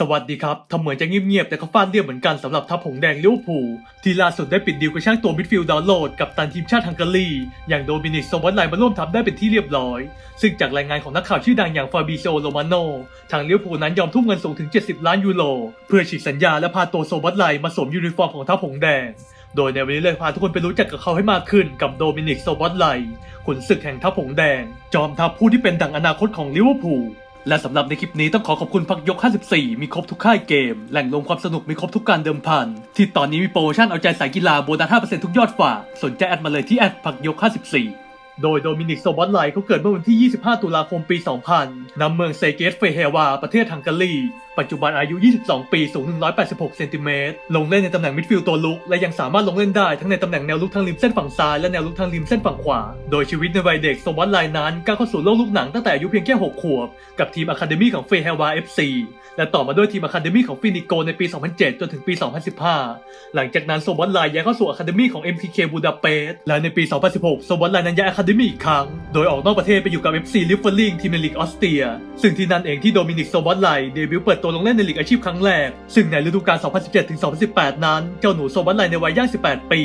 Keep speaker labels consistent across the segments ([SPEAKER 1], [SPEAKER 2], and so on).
[SPEAKER 1] สวัสดีครับ ทำเหมือนจะเงียบๆ แต่ก็ฟาดเรียบเหมือนกันสำหรับทัพผงแดงลิเวอร์พูลที่ล่าสุดได้ปิดดีลกระช่างตัวมิดฟิลด์ดาวโหลดกับตันทีมชาติฮังการี อย่างโดมินิกโซวัตไลมาร่วมทัพได้เป็นที่เรียบร้อย ซึ่งจากรายงานของนักข่าวชื่อดังอย่างฟาบิโซโรมาโนทางลิเวอร์พูลนั้นยอมทุ่มเงินสูงถึง 70 ล้านยูโรเพื่อฉีกสัญญาและพาตัวโซวัตไลมาสวมยูนิฟอร์มของทัพผงแดงโดยในวันนี้เลยพาทุกคนไปรู้จักกับเขาให้มากขึ้นกับโดมินิกโซวัตไลขุนศึกแห่งทัพผงแดง จอมทัพผู้ที่เป็นดังอนาคตของลิเวอร์พูล และสำหรับในคลิปนี้ต้องขอขอบคุณพักยก 54 มีครบทุกค่ายเกม แหล่งรวมความสนุกมีครบทุกการเดิมพัน ที่ตอนนี้มีโปรโมชั่นเอาใจสายกีฬาโบนัส 5%ทุกยอดฝาก สนใจแอดมาเลยที่แอดพักยก 54 โดยโดมินิกโซบอตไลเขาเกิดเมื่อวันที่ 25 ตุลาคมปี 2000นำเมืองเซเกสเฟเฮวา ประเทศฮังการีปัจจุบันอายุ 22 ปี สูง 186 เซนติเมตร ลงเล่นในตำแหน่งมิดฟิลด์ตัวลุก และยังสามารถลงเล่นได้ทั้งในตำแหน่งแนวลุกทางริมเส้นฝั่งซ้ายและแนวลุกทางริมเส้นฝั่งขวา โดยชีวิตในวัยเด็กโซบอตไลนั้นก้าวเข้าสู่โลกลูกหนังตั้งแต่อายุเพียงแค่ 6 ขวบ กับทีมอะคาเดมี่ของเฟเฮวา FC และต่อมาด้วยทีมอะคาเดมี่ของฟินิโกในปี 2007 จนถึงปี 2015 หลังจากนั้นโซบอตไลย้ายเข้าสู่อะคาเดมี่ของ MTK บูดาเปสต์และในปี 2016 โซบอตไลนั้นย้ายอะคาเดมี่อีกครั้ง โดยออกนอกประเทศไปอยู่กับ FC ลิฟเฟอร์ลิงทีมในลีกออสเตรีย ซึ่งที่นั่นเองที่โดมินิกโซบอตไลเดบิวต์เปิดตัวลงเล่นในลีกอาชีพครั้งแรก ซึ่งในฤดูกาล 2017-2018 นั้น เจ้าหนูโซบอตไลในวัยย่าง 18 ปี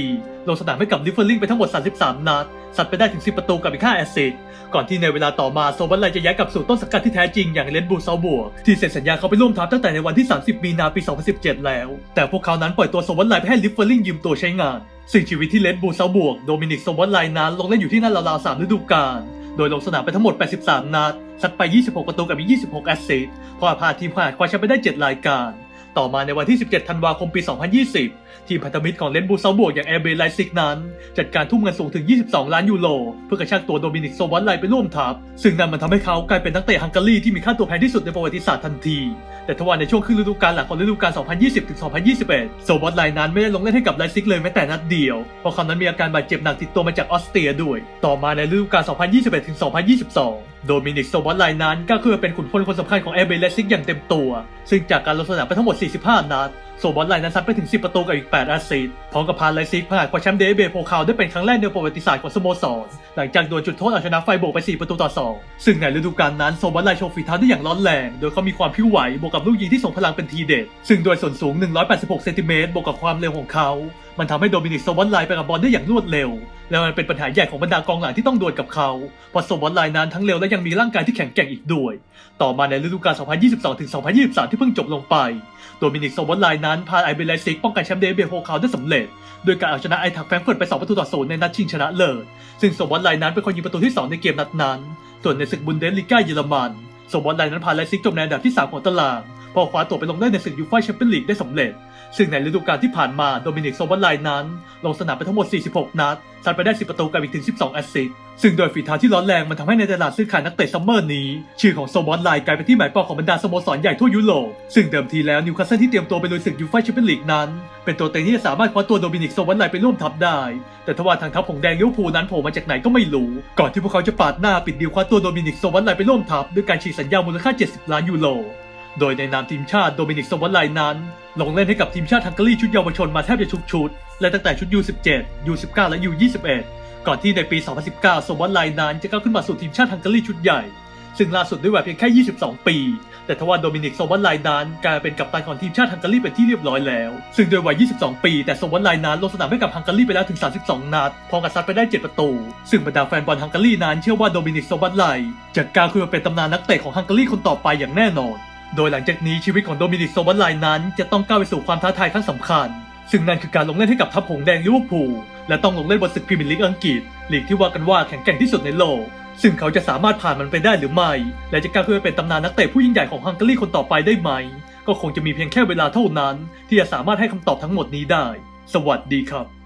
[SPEAKER 1] ลงสนามให้กับลิฟเฟอร์ลิงไปทั้งหมด 33 นัดสัดไปได้ถึง 10 ประตูกับอีก 5 แอสซิสต์ก่อนที่ในเวลาต่อมาโซบันไลจะย้ายกลับสู่ต้นสังกัดที่แท้จริงอย่างเลนบูซาบัวที่เซ็นสัญญาเขาไปร่วมทัพตั้งแต่ในวันที่ 30 มีนาปี 2017 แล้ว แต่พวกเขานั้นปล่อยตัวโซบันไลไปให้ลิฟเฟอร์ลิงยืมตัวใช้งานซึ่งชีวิตที่เลนบูซาบวกโดมินิกโซบันไลนั้นลงเล่นอยู่ที่นั่นราวๆ3ฤดูกาล โดยลงสนามไปทั้งหมด 83 นัดซัดไป 26 ประตูกับมี26 แอสซิสต์พอพาทีมผ่านคว้าแชมป์ไปได้ 7 รายการ ต่อมาในวันที่ 17 ธันวาคมปี 2020 ทีมพันธมิตรของเลนบูซาบวกอย่างแอร์เบย์ไลซิกนั้น จัดการทุ่มเงินสูงถึง 22 ล้านยูโรเพื่อกระชากตัวโดมินิกโซวัตไลไปร่วมทัพ ซึ่งนั่นมันทำให้เขากลายเป็นนักเตะฮังการีที่มีค่าตัวแพงที่สุดในประวัติศาสตร์ทันที แต่ทว่าในช่วงครึ่งฤดูกาลหลังของฤดูกาล 2020-2021 โซวัตไลนั้นไม่ได้ลงเล่นให้กับไลซิกเลยแม้แต่นัดเดียวเพราะเขานั้นมีอาการบาดเจ็บหนักติดตัวมาจากออสเตรียด้วย ต่อมาในฤดูกาล 2021-2022 โดมินิกโซวัตไลน์นั้น ก็คือเป็นขุนพลคนสำคัญของแอร์เบย์ไลซิกอย่างเต็มตัว ซึ่งจากการลงสนามไปทั้งหมด 45 นัด โซบอลไลน์นั้นซัดไปถึง 10 ประตูกับอีก 8 แอสซิสต์พร้อมกับพาไลซิกผ่านคว้าแชมป์เดฟเบย์โพคาวได้เป็นครั้งแรกในประวัติศาสตร์ของสโมสร หลังจากโดวลจุดโทษเอาชนะไฟโบกไป 4 ประตูต่อ 2 ซึ่งในฤดูกาลนั้นโซบอลไลโชว์ฝีเท้าได้อย่างร้อนแรง โดยเขามีความพิวไหวบวกกับลูกยิงที่ส่งพลังเป็นทีเด็ด ซึ่งโดยส่วนสูง 186 เซนติเมตรบวกกับความเร็วของเขา มันทำให้โดมินิกโซบอลไลไปกับบอลได้อย่างรวดเร็ว และมันเป็นปัญหาใหญ่ของบรรดากองหลังที่ต้องดวลกับเขาเพราะโซบอลไลนั้นทั้งเร็วและยังมีร่างกายที่แข็งแกร่งอีกด้วย ต่อมาในฤดูกาล 2022-2023 ที่เพิ่งจบลงไป โดมินิกโซบอลไลนนั้นพาไอเบลไลซิกป้องกันแชมป์เดวิดโฮคาวได้สำเร็จ โดยการเอาชนะไอทักแฟรงก์เฟิร์ตไป 2 ประตูต่อศูนย์ในนัดชิงชนะเลิศซึ่งสมบัติไลน์นั้นเป็นคนยิงประตูที่ 2 ในเกมนัดนั้น ส่วนในศึกบุนเดสลีกาเยอรมันสมบัติไลน์นั้นพาไลซิกจบในอันดับที่ 3 ของตาราง อคว้าตัวไปลงเล่นในศึกยูฟ่าแชมเปี้ยนลีกได้สำเร็จ ซึ่งในฤดูกาลที่ผ่านมาโดมินิกโซบอลไลน์นั้น ลงสนามไปทั้งหมด 46 นัดซัดไปได้ 10 ประตูกับอีกถึง 12 แอสซิสต์ซึ่งโดยฝีเท้าที่ร้อนแรงมันทำให้ในตลาดซื้อขายนักเตะซัมเมอร์นี้ ชื่อของโซบอลไลน์กลายเป็นที่หมายปองของบรรดาสโมสรใหญ่ทั่วยุโรปซึ่งเดิมทีแล้วนิวคาสเซิลที่เตรียมตัวไปลุยศึกยูฟ่าแชมเปี้ยนลีกนั้น เป็นตัวเต็งที่จะสามารถคว้าตัวโดมินิกโซบอลไลน์ไปร่วมทัพได้ แต่ทว่าทางทัพของแดงลิเวอร์พูลนั้นโผล่มาจากไหนก็ไม่รู้ ก่อนที่พวกเขาจะปาดหน้าปิดดีลคว้าตัวโดมินิกโซบอลไลน์ไปร่วมทัพด้วยการฉีกสัญญามูลค่า 70 ล้านยูโร โดยในนามทีมชาติโดมินิกโซบอลไลนั้น ลงเล่นให้กับทีมชาติฮังการีชุดเยาวชนมาแทบจะทุกชุด และตั้งแต่ชุด U17 U19 และ U21 ก่อนที่ในปี 2019โซบอลไลนั้นจะก้าวขึ้นมาสู่ทีมชาติฮังการีชุดใหญ่ ซึ่งล่าสุดด้วยวัยเพียงแค่ 22 ปี แต่ทว่าโดมินิกโซบอลไลนั้นกลายเป็นกัปตันของทีมชาติฮังการีเป็นที่เรียบร้อยแล้ว ซึ่งโดยวัย 22 ปี แต่โซบอลไลนั้นลงสนามให้กับฮังการีไปแล้วถึง 32 นัด พร้อมกับซัดไปได้ 7 ประตู ซึ่งบรรดาแฟนบอลฮังการีนั้นเชื่อว่าโดมินิกโซบอลไลจะก้าวขึ้นมาเป็นตำนานนักเตะของฮังการีคนต่อไปอย่างแน่นอน โดยหลังจากนี้ชีวิตของโดมินิกโซบันไลน์นั้น จะต้องก้าวไปสู่ความท้าทายครั้งสำคัญ ซึ่งนั่นคือการลงเล่นให้กับทัพหงแดงลิเวอร์พูลและต้องลงเล่นบนศึกพรีเมียร์ลีกอังกฤษลีกที่ว่ากันว่าแข็งแกร่งที่สุดในโลก ซึ่งเขาจะสามารถผ่านมันไปได้หรือไม่ และจะก้าวขึ้นไปเป็นตำนานนักเตะผู้ยิ่งใหญ่ของฮังการีคนต่อไปได้ไหม ก็คงจะมีเพียงแค่เวลาเท่านั้น ที่จะสามารถให้คำตอบทั้งหมดนี้ได้ สวัสดีครับ